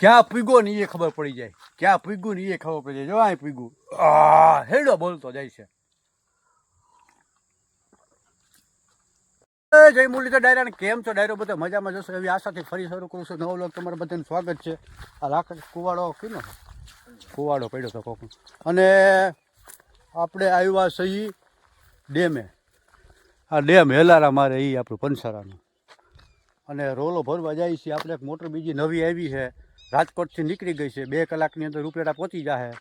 ક્યાં પીગો ને એ ખબર પડી જાય. ક્યાં પીગું ને એ ખબર પડી જાય. જો આ પીગું આ, હેડો બોલતો જાય છે. જય મુરલીધર ડાયરા કેમ છો? ડાયરો બધા મજામાં જશો એવી આશાથી ફરી શરૂ કરું છું. નવો લોક તમારા બધાનું સ્વાગત છે. આ લાકડ કુવાડો કીનો? કુવાડો પડ્યો હતો કોક અને આપણે આવ્યા સહી ડેમે. આ ડેમ હેલારા મારે એ આપણું પંસારાનું અને રોલો ભરવા જાય છે આપણે એક મોટર બીજી નવી આવી છે. રાજકોટથી નીકળી ગઈ છે. બે કલાકની અંદર ઉપરેટા પહોંચી જાય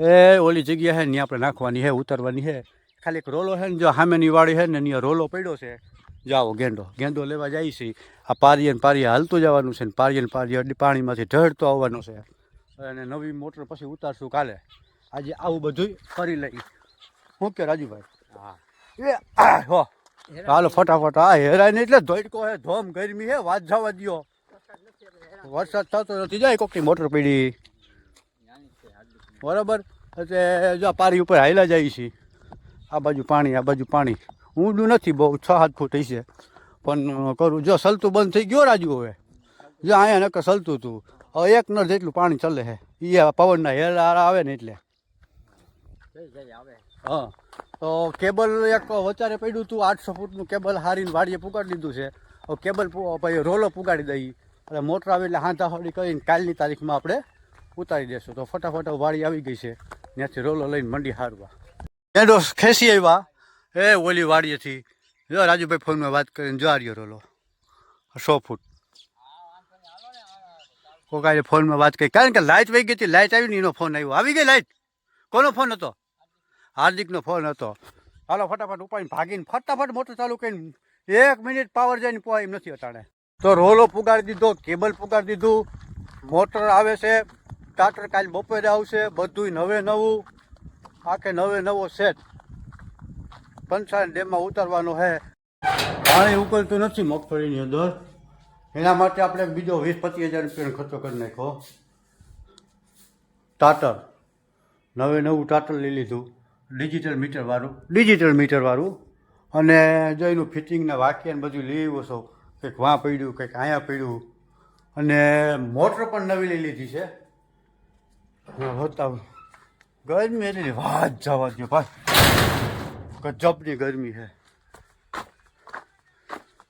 એ ઓલી જગ્યા છે ને આપણે નાખવાની છે ઉતરવાની છે ખાલી એક રોલો છે ને જો સામેની વાળી છે ને ત્યાં રોલો પડ્યો છે. જાઓ ગેંડો. ગેંડો લેવા જાય છે. આ પારીએ ને પારીએ હાલતું જવાનું છે ને પારીએ ને પારીએ પાણીમાંથી ઢળતો આવવાનો છે. અને નવી મોટર પછી ઉતારશું કાલે. આજે આવું બધું કરી લઈ. શું કે રાજુભાઈ? હા. એ હો. હાલો ફટાફટ. આ હેરાય ને એટલે ધોઈડકો હે. ધોમ ગરમી હે. વાત જવા દ્યો. વરસાદ થતો નથી. જાય કોકની મોટર પડી. બરાબર? એટલે જો પારી ઉપર હાઈલા જાય છે. આ બાજુ પાણી, આ બાજુ પાણી. ઊંડું નથી, બહુ છ સાત ફૂટ હશે. પણ કરું. જો સલતું બંધ થઈ ગયો રાજુ હવે. જો અહીંયા નકર સલતું હતું. હવે એક નળ જેટલું પાણી ચલે છે એ પવનના હેરા આવે ને એટલે. હા. તો કેબલ એક વચારે પડ્યું હતું આઠસો ફૂટનું કેબલ હારીને વાડીએ પુગાડી દીધું છે. કેબલ પછી રોલો પુગાડી દઈ. એટલે મોટર આવે એટલે હાંધા હોડી કરીને કાલની તારીખમાં આપણે ઉતારી દેશું. તો ફટાફટ વાળી આવી ગઈ છે. ત્યાંથી રોલો લઈને મંડી હારવા. એડો ખેંચી આવ્યા. એ ઓલી વાડીએથી. જો રાજુભાઈ ફોનમાં વાત કરીને જો આર્યો રોલો. સો ફૂટ. કોકાએ ફોનમાં વાત કરી. કારણ કે લાઇટ વહી ગઈ હતી. લાઇટ આવી ને એનો ફોન આવ્યો. આવી ગઈ લાઇટ કોનો ફોન હતો? હાર્દિકનો ફોન હતો. હાલો, ફટાફટ ઉપાડીને ભાગીને ફટાફટ મોટર ચાલુ કરીને એક મિનિટ પાવર જઈને પોવાય એમ નથી અટાણે. તો રોલો પુગાડી દીધો, કેબલ પુગાડી દીધું, મોટર આવે છે, ટાટર કાલ બપોરે આવશે, બધુંય નવે નવું, આખે નવે નવો સેટ પંચાયત ડેમમાં ઉતારવાનો છે પાણી ઉકળતું નથી મગફળીની અંદર. એના માટે આપણે બીજો વીસ પચીસ હજાર રૂપિયાનો ખર્ચો કરી નાખ્યો. ટાટર. નવે નવું ટાટર લઈ લીધું. ડિજિટલ મીટરવાળું ડિજિટલ મીટરવાળું અને જો એનું ફિટિંગના વાક્ય બધું લઈ આવ્યો છો. કંઈક વાં પડ્યું, કંઈક અહીંયા પડ્યું. અને મોટર પણ નવી લઈ લીધી છે. હતા ગરમી એટલી વાત જવા દો ભાઈ. ગજબની ગરમી છે.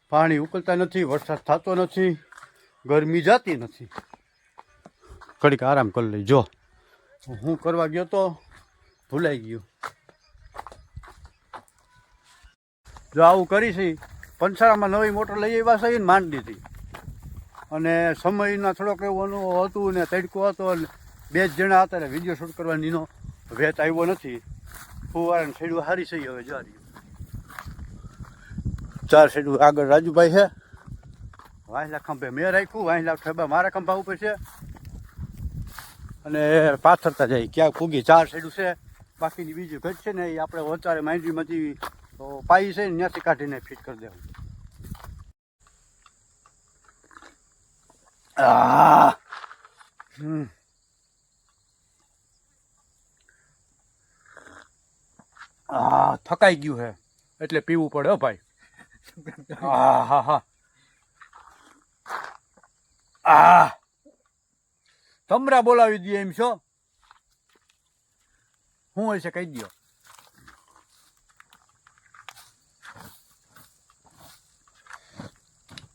પાણી ઉકળતા નથી, વરસાદ થતો નથી, ગરમી જાતી નથી. ઘડીક આરામ કરી લઈ, જો. હું કરવા ગયો તો ભૂલાઈ ગયું. જો આવું કરીશી પંસારામાં નવી મોટર લઈ આવ્યા છે ને માંડ દીધી. અને સમયના થોડોક એવું હતું ને તડકો હતો અને બે જ જણા હતા ને વીડિયો શૂટ કરવાની એનો વેત આવ્યો નથી. ફુવારાને છેડું હારી છે હવે જારી ચાર છેડું આગળ રાજુભાઈ છે. વાંસલા ખંભે મેં રાખ્યું, વાંસલા ખંભા મારા ખંભા ઉપર છે. અને પાથરતા જાય, ક્યાંક ફૂગી ચાર સાઈડ છે. બાકીની બીજી ઘટ છે ને એ આપણે વચારે માંડવીમાંથી તો પાઈ છે ત્યાંથી કાઢીને ફિટ કરી દેવું હમ. આ થકાઈ ગયું હે. એટલે પીવું પડે હો ભાઈ. આ હા હા. આ તમરા બોલાવી દઈએ એમ છો? શું હશે કહી દો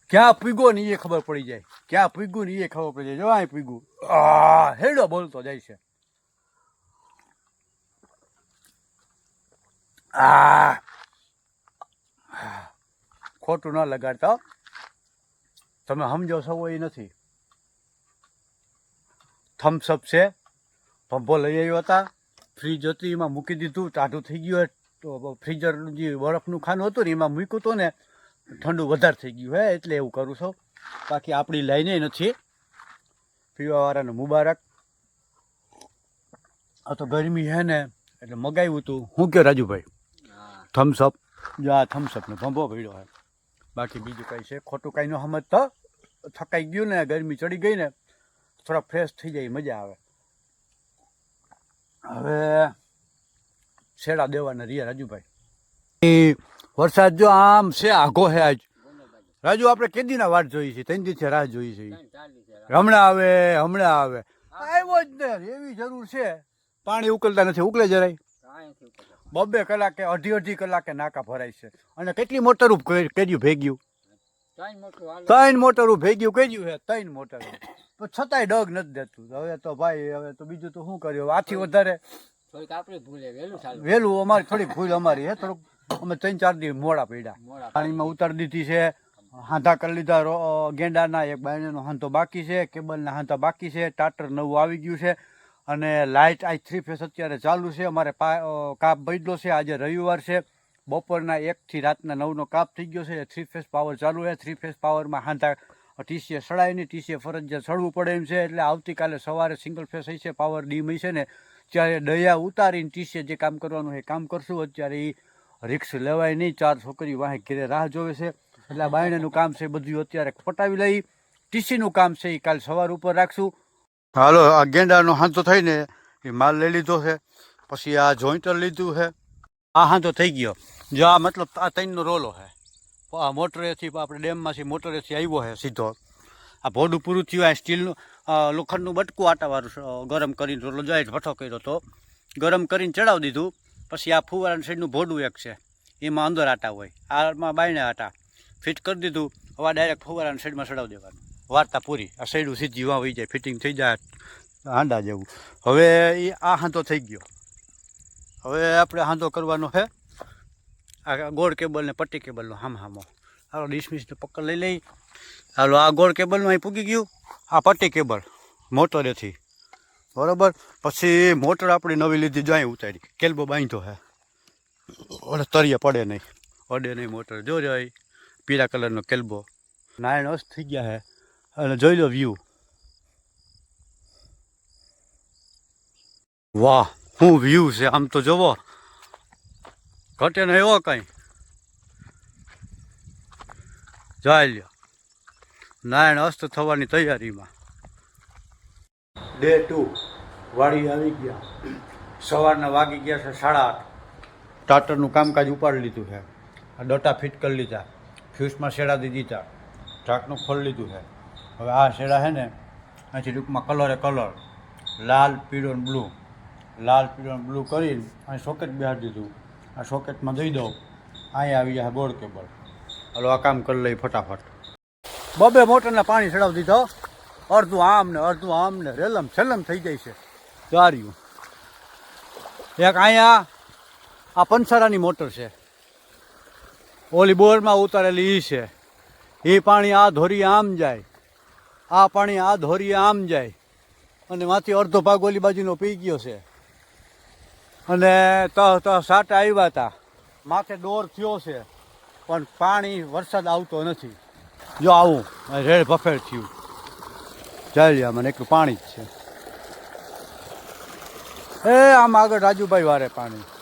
ક્યાં પીગો ને એ ખબર પડી જાય. ક્યાં પીગું ને એ ખબર પડી જાય. જો આ પીગું. હેડો બોલતો જાય છે. આ. ખોટું ન લગાડતા તમે સમજો છો એ નથી. થમ્સઅપ છે. પંપો લઈ આવ્યો હતા. ફ્રીજ હતી, એમાં મૂકી દીધું. ટાઢું થઈ ગયું. તો, ફ્રીઝરનું જે બરફનું ખાનું હતું ને, એમાં મૂક્યું હતું ને ઠંડુ વધારે થઈ ગયું હે એટલે એવું કરું છું. બાકી આપણી લાઈને નથી. પીવાવાળાને મુબારક. આ તો ગરમી હે ને એટલે મગાવ્યું હતું હું કે રાજુભાઈ? થમ્સઅપ જો આ થમ્સઅપનો ભંભો પડ્યો હે. બાકી બીજું કંઈ છે. ખોટું કાંઈ ન સમજતો. થકાઈ ગયું ને ગરમી ચડી ગઈ ને થોડા ફ્રેશ થઈ જાય મજા આવે. હવે શેડા દેવાના રહ્યા રાજુભાઈ. એ વરસાદ જો આમ છે આઘો છે આજ. રાજુ આપણે કેદીના વાટ જોઈ છે ત્રણ દિવસે રાહ જોઈ છે હમણાં આવે હમણાં આવે. આવ્યો જ ને એવી જરૂર છે. પાણી ઉકલતા નથી ઉકલે જરાય. બબે કલાકે અઢી અઢી કલાકે નાકા ભરાય છે. અને કેટલી મોટર કર્યું ભેગ્યું ત્રણ મોટર ભેગ્યું કર્યું છે ત્રણ મોટર તો છતાંય ડગ નથી દેતું. હવે તો ભાઈ હવે તો બીજું તો શું કર્યું? આથી વધારે થોડીક આપણી ભૂલે વહેલું ચાલુ. વહેલું અમારી થોડીક ભૂલ અમારી હે થોડુંક અમે ત્રણ ચાર દિવસ મોડા પડ્યા. પાણીમાં ઉતારી દીધી છે હાંધા કરી લીધા ગેંડાના એક બાયણનો હાંધો બાકી છે કેબલના હાંધા બાકી છે ટાટર નવું આવી ગયું છે અને લાઇટ આ થ્રી ફેસ અત્યારે ચાલુ છે. અમારે પા કાપ બદલો છે. આજે રવિવાર છે. બપોરના એકથી રાતના નવનો કાપ થઈ ગયો છે. થ્રી ફેસ પાવર ચાલુ છે. થ્રી ફેસ પાવરમાં હાંધા ટીસીએ સડાય નહીં. ટીસીએ ફરજિયાત સડવું પડે એમ છે. એટલે આવતીકાલે સવારે સિંગલ ફેસ હશે. પાવર ડીમ હશે ને ત્યારે દયા ઉતારીને ટીસીએ જે કામ કરવાનું છે એ કામ કરશું. અત્યારે એ રિક્સ લેવાય નહીં, ચાર છોકરી વાહે ઘેરે રાહ જોવે છે. એટલે આ બાયણેનું કામ છે બધું અત્યારે પટાવી લઈ. ટીસીનું કામ છે એ કાલ સવાર ઉપર રાખશું. હાલો, આ ગેંડાનો હાંધો થઈને એ માલ લઈ લીધો છે. પછી આ જોઈન્ટર લીધું છે. આ હાંતો થઈ ગયો. જો આ મતલબ આ ત્રણનો રોલો છે. આ મોટરેથી આપણે ડેમમાંથી મોટરેથી આવ્યો છે સીધો. આ ભોડું પૂરું થયું, આ સ્ટીલનું લોખંડનું બટકું આટાવાળું ગરમ કરીને રોલો જાય ભઠ્ઠો કર્યો તો. ગરમ કરીને ચડાવી દીધું. પછી આ ફુવારાની સાઈડનું ભોડું એક છે. એમાં અંદર આટા હોય. આમાં બાયણે આટા. ફિટ કરી દીધું. હવે ડાયરેક્ટ ફુવારાની સાઈડમાં ચડાવી દેવાનું. વાર્તા પૂરી. આ સાઈડું સીધી વાં વહી જાય. ફિટિંગ થઈ જાય. હાંડા જેવું. હવે એ આ હાંધો થઈ ગયો. હવે આપણે હાંધો કરવાનો છે આ ગોળ કેબલ ને પટ્ટી કેબલનો હામ હામો. હાલો ડિસમિસને પકડ લઈ લઈ. હાલો આ ગોળ કેબલમાં અહીં પૂગી ગયું. આ પટ્ટી કેબલ મોટરેથી. બરોબર? પછી મોટર આપણી નવી લીધી જાય ઉતારી. કેલ્બો બાંધો હે. ઓલે તળિયે પડે નહીં. પડે નહીં મોટર. જો જો પીળા કલરનો કેલ્બો. નારાયણ અસ્ત થઈ ગયા હે. અને જોઈ લો વ્યૂ વાહ, શું વ્યૂ છે? આમ તો જોવો. ઘટે નહીં એવો કંઈ. જાય લ્યો. નારાયણ અસ્ત થવાની તૈયારીમાં. ડે ટુ વાડી આવી ગયા. સવારના વાગી ગયા છે સાડા આઠ. ટાટરનું કામકાજ ઉપાડી લીધું છે. ડોટા ફિટ કરી લીધા. ફ્યુઝમાં શેડા દીધી. હતા ઢાંકનું ખોલી લીધું છે. હવે આ શેડા છે ને, અહીંથી ટૂંકમાં કલરે કલર. લાલ, પીળો ને બ્લુ. લાલ, પીળો ને બ્લુ કરીને અહીં સોકેટ બેહાડી દીધું. આ સોકેટમાં દઈ દઉં. અહીં આવી જાય બોર્ડ કેબલ. હલો, આ કામ કરી લઈ ફટાફટ. બબે મોટરના પાણી ચડાવી દીધો. અડધું આમ ને અડધું આમ ને રેલમ છેલમ થઈ જાય છે. ચાર્યું એક અહીંયા આ પંસારાની મોટર છે. ઓલી બોરમાં ઉતારેલી એ છે. એ પાણી આ ધોરી આમ જાય. આ પાણી આ ધોરી આમ જાય. અને માથી અડધો ભાગ ઓલી બાજુનો પી ગયો છે. અને તહ તહ સાટા આવ્યા હતા માથે દોર થયો છે. પણ પાણી વરસાદ આવતો નથી. જો આવું રેડ ભફેડ થયું. ચાલ્યા, મને એક પાણી જ છે. એ આમ આગળ રાજુભાઈ વારે પાણી.